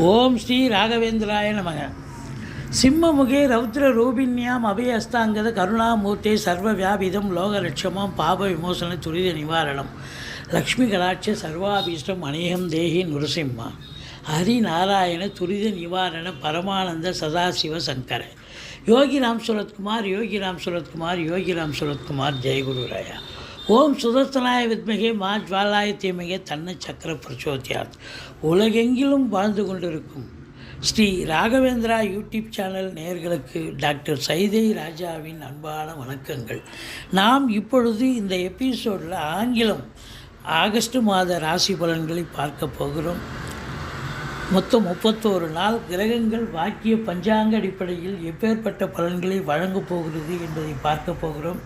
ஓம் ஸ்ரீ ராகவேந்திராய நமக. சிம்மமுகே ரௌத்ர ரூபிண்யாம் அபயஸ்தாங்கத கருணாமூர்த்தே சர்வ வியாபிதம் லோகலட்சமம் பாப விமோசன துரித நிவாரணம். லக்ஷ்மி கடாட்ச சர்வாபீஷ்டம் அநேகம் தேகி நுரசிம்மா. ஹரி நாராயண துரித நிவாரண பரமானந்த சதாசிவ சங்கர. யோகிராம் சுரத்குமார் யோகிராம் சுரத்குமார் யோகிராம் சுரத்குமார் ஜெயகுரு ராயா. ஓம் சுதர்சனாய வித்மகே மா ஜுவாலாய தீமகே தன்ன சக்கர பிரச்சோத்தியாத் உலகெங்கிலும் வாழ்ந்து கொண்டிருக்கும் ஸ்ரீ ராகவேந்திரா யூடியூப் சேனல் நேயர்களுக்கு டாக்டர் சைதை ராஜாவின் அன்பான வணக்கங்கள். நாம் இப்பொழுது இந்த எபிசோடில் ஆங்கிலம் ஆகஸ்ட் மாத ராசி பலன்களை பார்க்க போகிறோம். மொத்தம் முப்பத்தோரு நாள் கிரகங்கள் வாக்கிய பஞ்சாங்க அடிப்படையில் எப்பேற்பட்ட பலன்களை வழங்கப் போகிறது என்பதை பார்க்க போகிறோம்.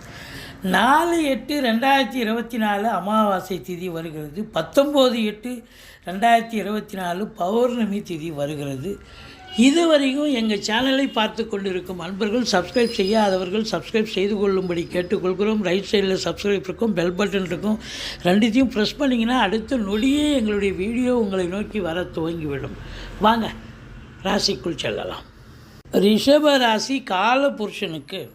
நாலு எட்டு ரெண்டாயிரத்தி இருபத்தி நாலு அமாவாசை திதி வருகிறது. பத்தொம்போது எட்டு ரெண்டாயிரத்தி இருபத்தி நாலு பௌர்ணமி திதி வருகிறது. இதுவரைக்கும் எங்கள் சேனலை பார்த்து கொண்டிருக்கும் அன்பர்கள் சப்ஸ்கிரைப் செய்யாதவர்கள் சப்ஸ்கிரைப் செய்து கொள்ளும்படி கேட்டுக்கொள்கிறோம். ரைட் சைடில் சப்ஸ்கிரைப் இருக்கும் பெல் பட்டன் இருக்கும். ரெண்டுத்தையும் ப்ரெஸ் பண்ணிங்கன்னா அடுத்த நொடியே எங்களுடைய வீடியோ உங்களை நோக்கி வர துவங்கிவிடும். வாங்க ராசிக்குள் செல்லலாம். ரிஷப ராசி கால புருஷனுக்கு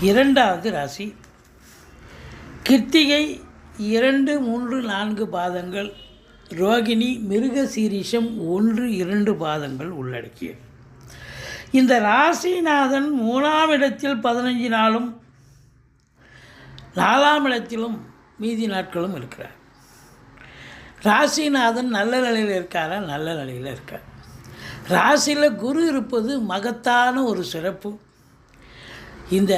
இரண்டாவது ராசி. கிருத்திகை இரண்டு மூன்று நான்கு பாதங்கள். ரோகிணி மிருக சீரிஷம் ஒன்று இரண்டு பாதங்கள் உள்ளடக்கிய இந்த ராசிநாதன் மூணாம் இடத்தில் பதினஞ்சு நாளும் நாலாம் இடத்திலும் மீதி நாட்களும் இருக்கிறார். ராசிநாதன் நல்ல நிலையில் இருக்காரா? நல்ல நிலையில் இருக்கார். ராசியில் குரு இருப்பது மகத்தான ஒரு சிறப்பு. இந்த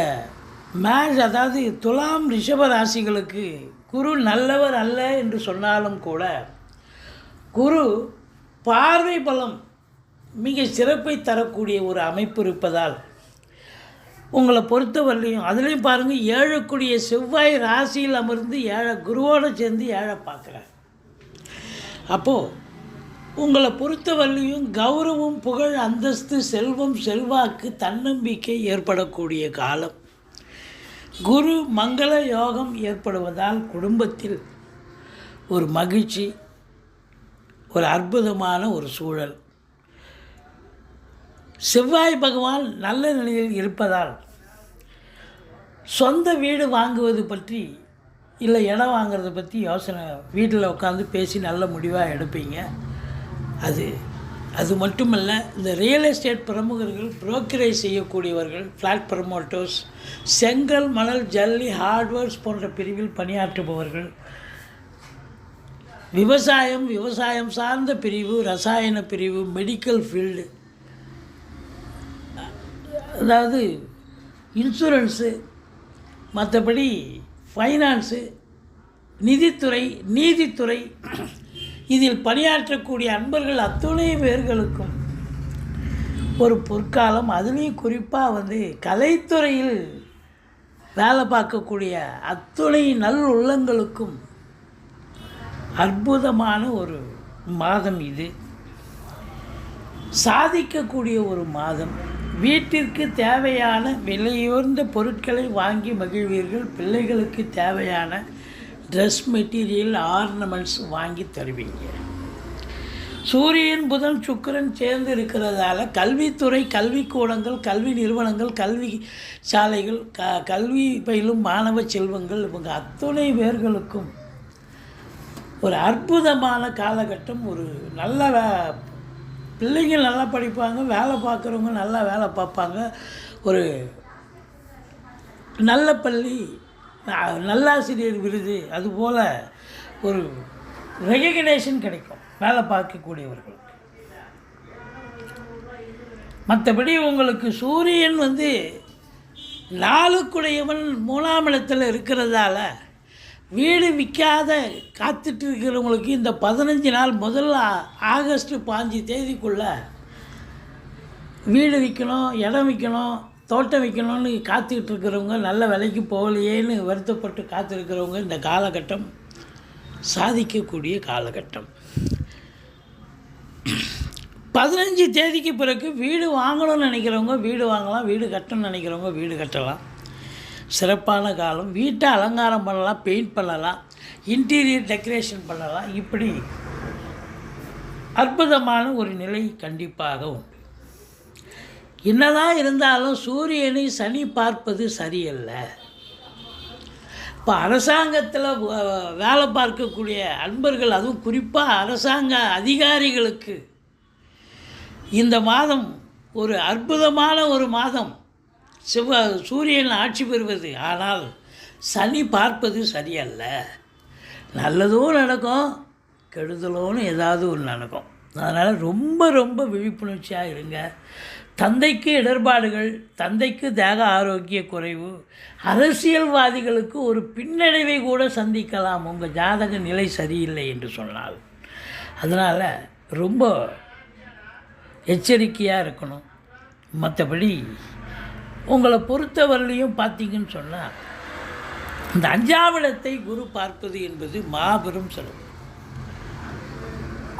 மேஷ் அதாவது துலாம் ரிஷப ராசிகளுக்கு குரு நல்லவர் அல்ல என்று சொன்னாலும் கூட குரு பார்வை பலம் மிக சிறப்பை தரக்கூடிய ஒரு அமைப்பு இருப்பதால் உங்களை பொறுத்தவரையிலையும் அதுலேயும் பாருங்கள் ஏழக்கூடிய செவ்வாய் ராசியில் அமர்ந்து ஏழை குருவோடு சேர்ந்து ஏழை பார்க்குறார். அப்போது உங்களை பொறுத்தவரையும் கௌரவம் புகழ் அந்தஸ்து செல்வம் செல்வாக்கு தன்னம்பிக்கை ஏற்படக்கூடிய காலம். குரு மங்கள யோகம் ஏற்படுவதால் குடும்பத்தில் ஒரு மகிழ்ச்சி ஒரு அற்புதமான ஒரு சூழல். செவ்வாய் பகவான் நல்ல நிலையில் இருப்பதால் சொந்த வீடு வாங்குவது பற்றி இல்லை இடம் வாங்குறதை பற்றி யோசனை வீட்டில் உட்காந்து பேசி நல்ல முடிவாக எடுப்பீங்க. அது அது மட்டுமல்ல இந்த ரியல் எஸ்டேட் பிரமுகர்கள் புரோக்கரேஜ் செய்யக்கூடியவர்கள் ஃப்ளாட் ப்ரமோட்டர்ஸ் செங்கல் மணல் ஜல்லி ஹார்ட்வேர்ஸ் போன்ற பிரிவில் பணியாற்றுபவர்கள் விவசாயம் விவசாயம் சார்ந்த பிரிவு ரசாயன பிரிவு மெடிக்கல் ஃபீல்டு அதாவது இன்சூரன்ஸு மற்றபடி ஃபைனான்ஸு நிதித்துறை நீதித்துறை இதில் பணியாற்றக்கூடிய அன்பர்கள் அத்துணை பேர்களுக்கும். ஒரு பொற்காலம் அதுலேயும் குறிப்பாக வந்து கலைத்துறையில் வேலை பார்க்கக்கூடிய அத்துணை நல் உள்ளங்களுக்கும் அற்புதமான ஒரு மாதம் இது. சாதிக்கக்கூடிய ஒரு மாதம். வீட்டிற்கு தேவையான விலையுயர்ந்த பொருட்களை வாங்கி மகிழ்வீர்கள். பிள்ளைகளுக்கு தேவையான ட்ரெஸ் மெட்டீரியல் ஆர்னமெண்ட்ஸ் வாங்கி தருவீங்க. சூரியன் புதன் சுக்கிரன் சேர்ந்து இருக்கிறதால கல்வித்துறை கல்விக்கூடங்கள் கல்வி நிறுவனங்கள் கல்வி சாலைகள் க கல்வி பயிலும் மாணவ செல்வங்கள் இவங்க அத்துணை பேர்களுக்கும் ஒரு அற்புதமான காலகட்டம் ஒரு நல்ல வே பிள்ளைங்க நல்லா படிப்பாங்க வேலை பார்க்குறவங்க நல்லா வேலை பார்ப்பாங்க ஒரு நல்ல பள்ளி நல்லாசிரியர் விருது அதுபோல் ஒரு ரெகக்னேஷன் கிடைக்கும் வேலை பார்க்கக்கூடியவர்களுக்கு. மற்றபடி உங்களுக்கு சூரியன் வந்து நாளுக்குடையவன் மூணாம் இடத்தில் இருக்கிறதால வீடு விற்காத காத்துட்டு இருக்கிறவங்களுக்கு இந்த பதினஞ்சு நாள் முதல்ல ஆகஸ்ட் பாஞ்சு தேதிக்குள்ளே வீடு விற்கணும் இடம் விற்கணும் தோட்டம் வைக்கணும்னு காத்துக்கிட்டு இருக்கிறவங்க நல்ல விலைக்கு போகலையேன்னு வருத்தப்பட்டு காத்திருக்கிறவங்க இந்த காலகட்டம் சாதிக்கக்கூடிய காலகட்டம். பதினஞ்சு தேதிக்கு பிறகு வீடு வாங்கணும்னு நினைக்கிறவங்க வீடு வாங்கலாம் வீடு கட்டணும்னு நினைக்கிறவங்க வீடு கட்டலாம். சிறப்பான காலம். வீட்டை அலங்காரம் பண்ணலாம் பெயிண்ட் பண்ணலாம் இன்டீரியர் டெக்கரேஷன் பண்ணலாம். இப்படி அற்புதமான ஒரு நிலை கண்டிப்பாகவும் என்னதான் இருந்தாலும் சூரியனை சனி பார்ப்பது சரியல்ல. இப்போ அரசாங்கத்தில் வேலை பார்க்கக்கூடிய அன்பர்கள் அதுவும் குறிப்பாக அரசாங்க அதிகாரிகளுக்கு இந்த மாதம் ஒரு அற்புதமான ஒரு மாதம். சிவ சூரியன் ஆட்சி பெறுவது. ஆனால் சனி பார்ப்பது சரியல்ல. நல்லதும் நடக்கும் கெடுதலோன்னு ஏதாவது ஒன்று நடக்கும். அதனால் ரொம்ப ரொம்ப விழிப்புணர்ச்சியாக இருங்க. தந்தைக்கு இடர்பாடுகள் தந்தைக்கு தேக ஆரோக்கிய குறைவு அரசியல்வாதிகளுக்கு ஒரு பின்னடைவை கூட சந்திக்கலாம். உங்கள் ஜாதக நிலை சரியில்லை என்று சொன்னால். அதனால் ரொம்ப எச்சரிக்கையாக இருக்கணும். மற்றபடி உங்களை பொறுத்தவரையிலையும் பார்த்தீங்கன்னு சொன்னால் இந்த அஞ்சாவிடத்தை குரு பார்ப்பது என்பது மாபெரும் செலவு.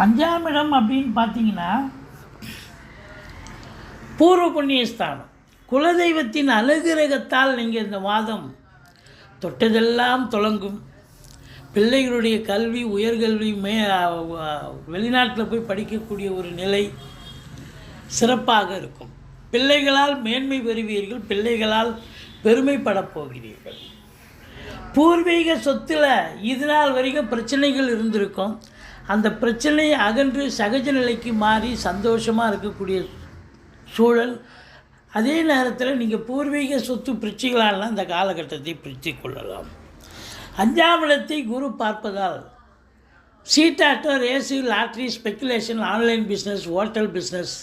அஞ்சாம் இடம் அப்படின்னு பார்த்தீங்கன்னா பூர்வ புண்ணிய ஸ்தானம் குலதெய்வத்தின் அலுகிரகத்தால் நீங்கள் இந்த வாதம் தொட்டதெல்லாம் தொடங்கும் பிள்ளைகளுடைய கல்வி உயர்கல்வி மே வெளிநாட்டில் போய் படிக்கக்கூடிய ஒரு நிலை சிறப்பாக இருக்கும். பிள்ளைகளால் மேன்மை பெறுவீர்கள் பிள்ளைகளால் பெருமைப்படப் போகிறீர்கள். பூர்வீக சொத்தில் இது நாள் வரைக்கும் பிரச்சனைகள் இருந்திருக்கும். அந்த பிரச்சனையை அகன்று சகஜ நிலைக்கு மாறி சந்தோஷமாக இருக்கக்கூடிய சூழல். அதே நேரத்தில் நீங்கள் பூர்வீக சொத்து பிரச்சனைகளாலாம் இந்த காலகட்டத்தை பிரித்து கொள்ளலாம். அஞ்சாம் இடத்தை குரு பார்ப்பதால் சீட்டாட்டோ race lottery speculation online business hotel business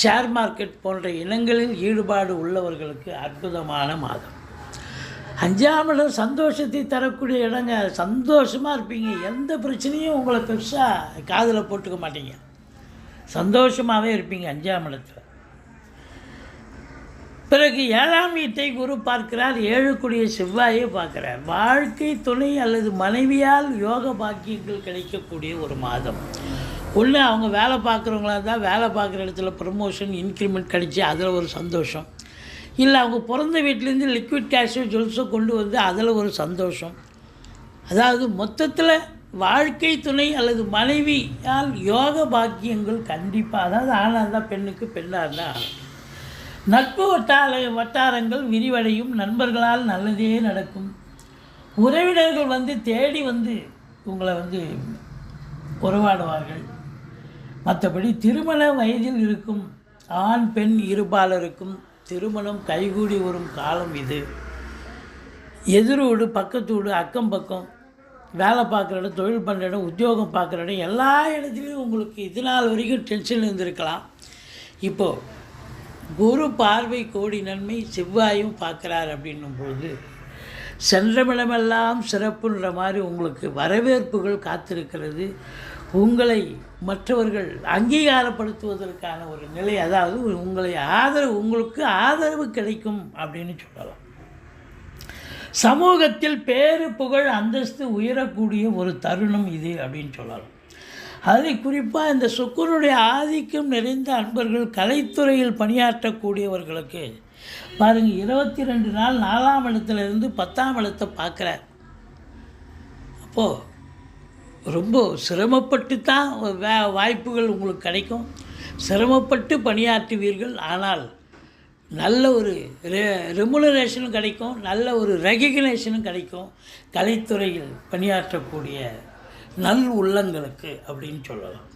share market போன்ற இனங்களில் ஈடுபாடு உள்ளவர்களுக்கு அற்புதமான மாதம். அஞ்சாம் இடம் சந்தோஷத்தை தரக்கூடிய இடங்க. சந்தோஷமாக இருப்பீங்க. எந்த பிரச்சனையும் உங்களை பெருசாக காதில் போட்டுக்க மாட்டீங்க. சந்தோஷமாகவே இருப்பீங்க அஞ்சாம் இடத்துல பிறகு ஏழாம் வீட்டை குரு பார்க்கிறார். ஏழுக்குடிய செவ்வாயை பார்க்கிறார். வாழ்க்கை துணை அல்லது மனைவியால் யோக பாக்கியங்கள் கிடைக்கக்கூடிய ஒரு மாதம். ஒன்று அவங்க வேலை பார்க்குறவங்களா இருந்தால் வேலை பார்க்குற இடத்துல ப்ரமோஷன் இன்க்ரிமெண்ட் கிடைச்சி அதில் ஒரு சந்தோஷம். இல்லை அவங்க பிறந்த வீட்டிலேருந்து லிக்விட் கேஷோ ஜுவல்ஸோ கொண்டு வந்து அதில் ஒரு சந்தோஷம். அதாவது மொத்தத்தில் வாழ்க்கை துணை அல்லது மனைவியால் யோக பாக்கியங்கள் கண்டிப்பாக அதாவது ஆணாக இருந்தால் பெண்ணுக்கு பெண்ணாக இருந்தால் நட்பு வட்டார வட்டாரங்கள் விரிவடையும். நண்பர்களால் நல்லதே நடக்கும். உறவினர்கள் வந்து தேடி வந்து உங்களை வந்து உறவாடுவார்கள். மற்றபடி திருமண வயதில் இருக்கும் ஆண் பெண் இருபாலருக்கும் திருமணம் கைகூடி வரும் காலம் இது. எதிரோடு பக்கத்தோடு அக்கம் பக்கம் வேலை பார்க்குற இடம் தொழில் பண்ணுற இடம் உத்தியோகம் பார்க்குற இடம் எல்லா இடத்துலையும் உங்களுக்கு இது நாள் வரைக்கும் டென்ஷன் இருந்திருக்கலாம். இப்போது குரு பார்வை கோடி நன்மை செவ்வாயும் பார்க்குறார் அப்படின்னும் பொழுது சென்றமிடமெல்லாம் சிறப்புன்ற மாதிரி உங்களுக்கு வரவேற்புகள் காத்திருக்கிறது. உங்களை மற்றவர்கள் அங்கீகாரப்படுத்துவதற்கான ஒரு நிலை அதாவது உங்களை ஆதரவு உங்களுக்கு ஆதரவு கிடைக்கும் அப்படின்னு சொல்லலாம். சமூகத்தில் பேரு புகழ் அந்தஸ்து உயரக்கூடிய ஒரு தருணம் இது அப்படின்னு சொல்லலாம். அதில் குறிப்பாக இந்த சுக்கரனுடைய ஆதிக்கம் நிறைந்த அன்பர்கள் கலைத்துறையில் பணியாற்றக்கூடியவர்களுக்கு பாருங்கள் இருபத்தி ரெண்டு நாள் நாலாம் இடத்துலேருந்து பத்தாம் இடத்தை பார்க்குறார். அப்போது ரொம்ப சிரமப்பட்டு தான் வே வாய்ப்புகள் உங்களுக்கு கிடைக்கும். சிரமப்பட்டு பணியாற்றுவீர்கள். ஆனால் நல்ல ஒரு ரெ ரெமுனரேஷனும் கிடைக்கும். நல்ல ஒரு ரெகக்னேஷனும் கிடைக்கும். கலைத்துறையில் பணியாற்றக்கூடிய நல் உள்ளங்களுக்கு அப்படின்னு சொல்லலாம்.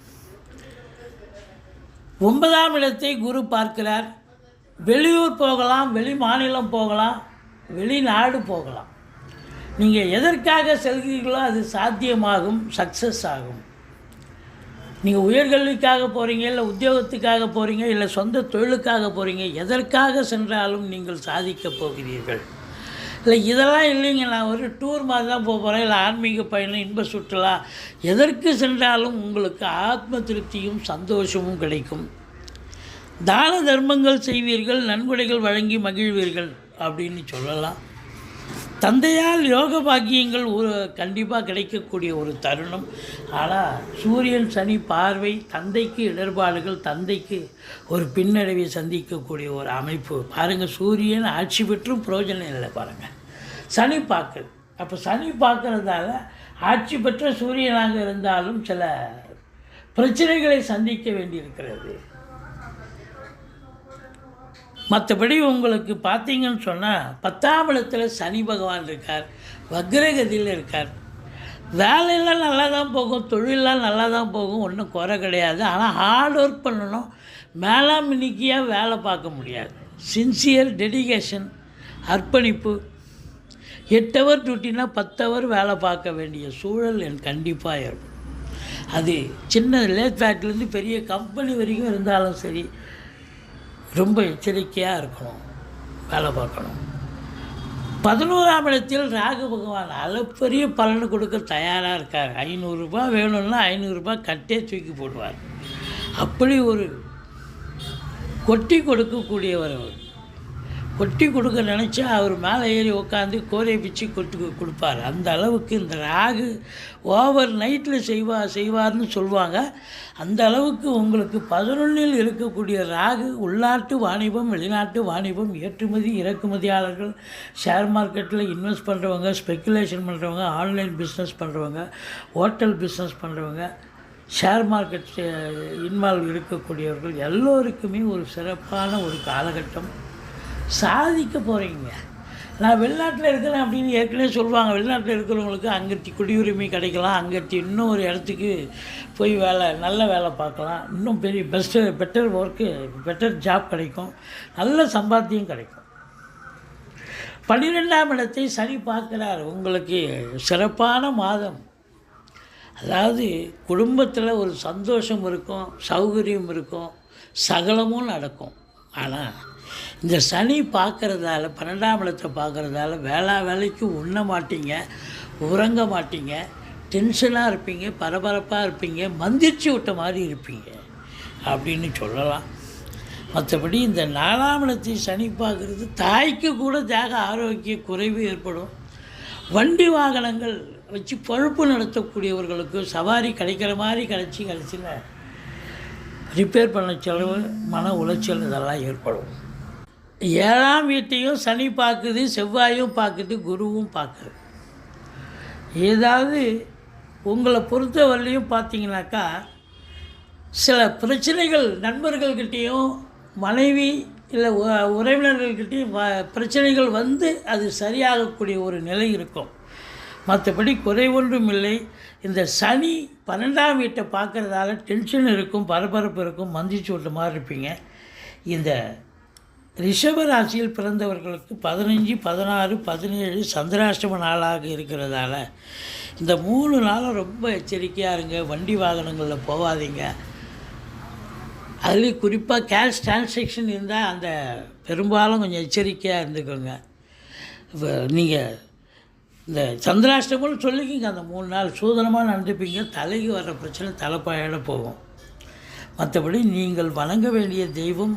ஒன்பதாம் இடத்தை குரு பார்க்கிறார். வெளியூர் போகலாம் வெளி மாநிலம் போகலாம் வெளிநாடு போகலாம். நீங்கள் எதற்காக செல்கிறீர்களோ அது சாத்தியமாகும் சக்ஸஸ் ஆகும். நீங்கள் உயர்கல்விக்காக போகிறீங்க இல்லை உத்தியோகத்துக்காக போகிறீங்க இல்லை சொந்த தொழிலுக்காக போகிறீங்க எதற்காக சென்றாலும் நீங்கள் சாதிக்கப் போகிறீர்கள். இல்லை இதெல்லாம் இல்லைங்க நான் ஒரு டூர் மாதிரி தான் போக போகிறேன் இல்லை ஆன்மீக பயணம் இன்ப சுற்றுலா எதற்கு சென்றாலும் உங்களுக்கு ஆத்ம திருப்தியும் சந்தோஷமும் கிடைக்கும். தான தர்மங்கள் செய்வீர்கள் நன்கொடைகள் வழங்கி மகிழ்வீர்கள் அப்படின்னு சொல்லலாம். தந்தையால் யோக பாக்கியங்கள் ஒரு கண்டிப்பாக கிடைக்கக்கூடிய ஒரு தருணம். ஆனால் சூரியன் சனி பார்வை தந்தைக்கு இடர்பாடுகள் தந்தைக்கு ஒரு பின்னடைவை சந்திக்கக்கூடிய ஒரு அமைப்பு. பாருங்கள் சூரியன் ஆட்சி பெற்றும் பிரயோஜனம் இல்லை பாருங்கள் சனி பார்க்குது அப்போ சனி பார்க்குறதால ஆட்சி பெற்ற சூரியனாக இருந்தாலும் சில பிரச்சனைகளை சந்திக்க வேண்டியிருக்கிறது. மற்றபடி உங்களுக்கு பார்த்தீங்கன்னு சொன்னால் பத்தாம் இடத்துல சனி பகவான் இருக்கார் வக்ரகதியில் இருக்கார். வேலையெல்லாம் நல்லா தான் போகும் தொழிலெலாம் நல்லா தான் போகும் ஒன்றும் குறை கிடையாது. ஆனால் ஹார்ட் ஒர்க் பண்ணணும் மேலாமினிக்கியாக வேலை பார்க்க முடியாது. சின்சியர் டெடிகேஷன் அர்ப்பணிப்பு. எட்டு ஹவர் டியூட்டினா பத்து ஹவர் வேலை பார்க்க வேண்டிய சூழல் என் கண்டிப்பாக இருக்கும் அது சின்ன லேத் ஃபேக்ட்லேருந்து பெரிய கம்பெனி வரைக்கும் இருந்தாலும் சரி ரொம்ப எச்சரிக்கையாக இருக்கணும் வேலை பார்க்கணும். பதினோராம் இடத்தில் ராகு பகவான் அளப்பரிய பலனை கொடுக்க தயாராக இருக்கார். ஐநூறுரூபா வேணும்னா ஐநூறுரூபா கட்டே தூக்கி போடுவார். அப்படி ஒரு கொட்டி கொடுக்கக்கூடியவர் அவர். கொட்டி கொடுக்க நினச்சா அவர் மேலே ஏறி உட்காந்து கோரையை பிச்சு கொட்டு கொடுப்பார். அந்த அளவுக்கு இந்த ராகு ஓவர் நைட்டில் செய்வா செய்வார்னு சொல்லுவாங்க. அந்த அளவுக்கு உங்களுக்கு பதினொன்றில் இருக்கக்கூடிய ராகு உள்நாட்டு வாணிபம் வெளிநாட்டு வாணிபம் ஏற்றுமதி இறக்குமதியாளர்கள் ஷேர் மார்க்கெட்டில் இன்வெஸ்ட் பண்ணுறவங்க ஸ்பெக்குலேஷன் பண்ணுறவங்க ஆன்லைன் பிஸ்னஸ் பண்ணுறவங்க ஹோட்டல் பிஸ்னஸ் பண்ணுறவங்க ஷேர் மார்க்கெட் இன்வால்வ் இருக்கக்கூடியவர்கள் எல்லோருக்குமே ஒரு சிறப்பான ஒரு காலகட்டம். சாதிக்க போகிறீங்க நான் வெளிநாட்டில் இருக்கிறேன் அப்படின்னு ஏற்கனவே சொல்லுவாங்க. வெளிநாட்டில் இருக்கிறவங்களுக்கு அங்கத்தி குடியுரிமை கிடைக்கலாம். அங்கத்தி இன்னும் ஒரு இடத்துக்கு போய் வேலை நல்ல வேலை பார்க்கலாம். இன்னும் பெரிய best better work better job கிடைக்கும். நல்ல சம்பாத்தியம் கிடைக்கும். பன்னிரெண்டாம் இடத்தை சரி பார்க்குறார். உங்களுக்கு சிறப்பான மாதம். அதாவது குடும்பத்தில் ஒரு சந்தோஷம் இருக்கும் சௌகரியம் இருக்கும் சகலமும் நடக்கும். ஆனால் இந்த சனி பார்க்குறதால பன்னெண்டாம் இடத்தை பார்க்குறதால வேளா வேலைக்கு உண்ண மாட்டீங்க உறங்க மாட்டீங்க டென்ஷனாக இருப்பீங்க பரபரப்பாக இருப்பீங்க மந்திரிச்சு விட்ட மாதிரி இருப்பீங்க அப்படின்னு சொல்லலாம். மற்றபடி இந்த நாலாம் இடத்தை சனி பார்க்குறது தாய்க்கு கூட தேக ஆரோக்கிய குறைவு ஏற்படும். வண்டி வாகனங்கள் வச்சு பொழப்பு நடத்தக்கூடியவர்களுக்கு சவாரி கிடைக்கிற மாதிரி கிடச்சி கிடச்சில ரிப்பேர் பண்ண செலவு மன உளைச்சல் இதெல்லாம் ஏற்படும். ஏழாம் வீட்டையும் சனி பார்க்குது செவ்வாயும் பார்க்குது குருவும் பார்க்குது. ஏதாவது உங்களை பொறுத்தவரையிலையும் பார்த்தீங்கன்னாக்கா சில பிரச்சனைகள் நண்பர்கள்கிட்டேயும் மனைவி இல்லை உ- உறவினர்கள்கிட்டயும் வ பிரச்சனைகள் வந்து அது சரியாகக்கூடிய ஒரு நிலை இருக்கும். மற்றபடி குறை ஒன்றும் இல்லை. இந்த சனி பன்னெண்டாம் வீட்டை பார்க்குறதால டென்ஷன் இருக்கும் பரபரப்பு இருக்கும் மந்திச்சு விட்ட மாதிரி இருப்பீங்க. இந்த ரிஷப ராசியில் பிறந்தவர்களுக்கு பதினஞ்சு பதினாறு பதினேழு சந்திராஷ்டம நாளாக இருக்கிறதால இந்த மூணு நாளும் ரொம்ப எச்சரிக்கையாக இருங்க. வண்டி வாகனங்களில் போகாதீங்க. அதுலேயும் குறிப்பாக கேஷ் டிரான்சாக்ஷன் இருந்தால் அந்த பெரும்பாலும் கொஞ்சம் எச்சரிக்கையாக இருந்துக்கோங்க. இப்போ நீங்கள் இந்த சந்திராஷ்டமம்னு சொல்லிக்கிங்க. அந்த மூணு நாள் சூதனமாக நடந்துப்பீங்க. தலைக்கு வர்ற பிரச்சனை தலைப்பாயோட போகும். மற்றபடி நீங்கள் வணங்க வேண்டிய தெய்வம்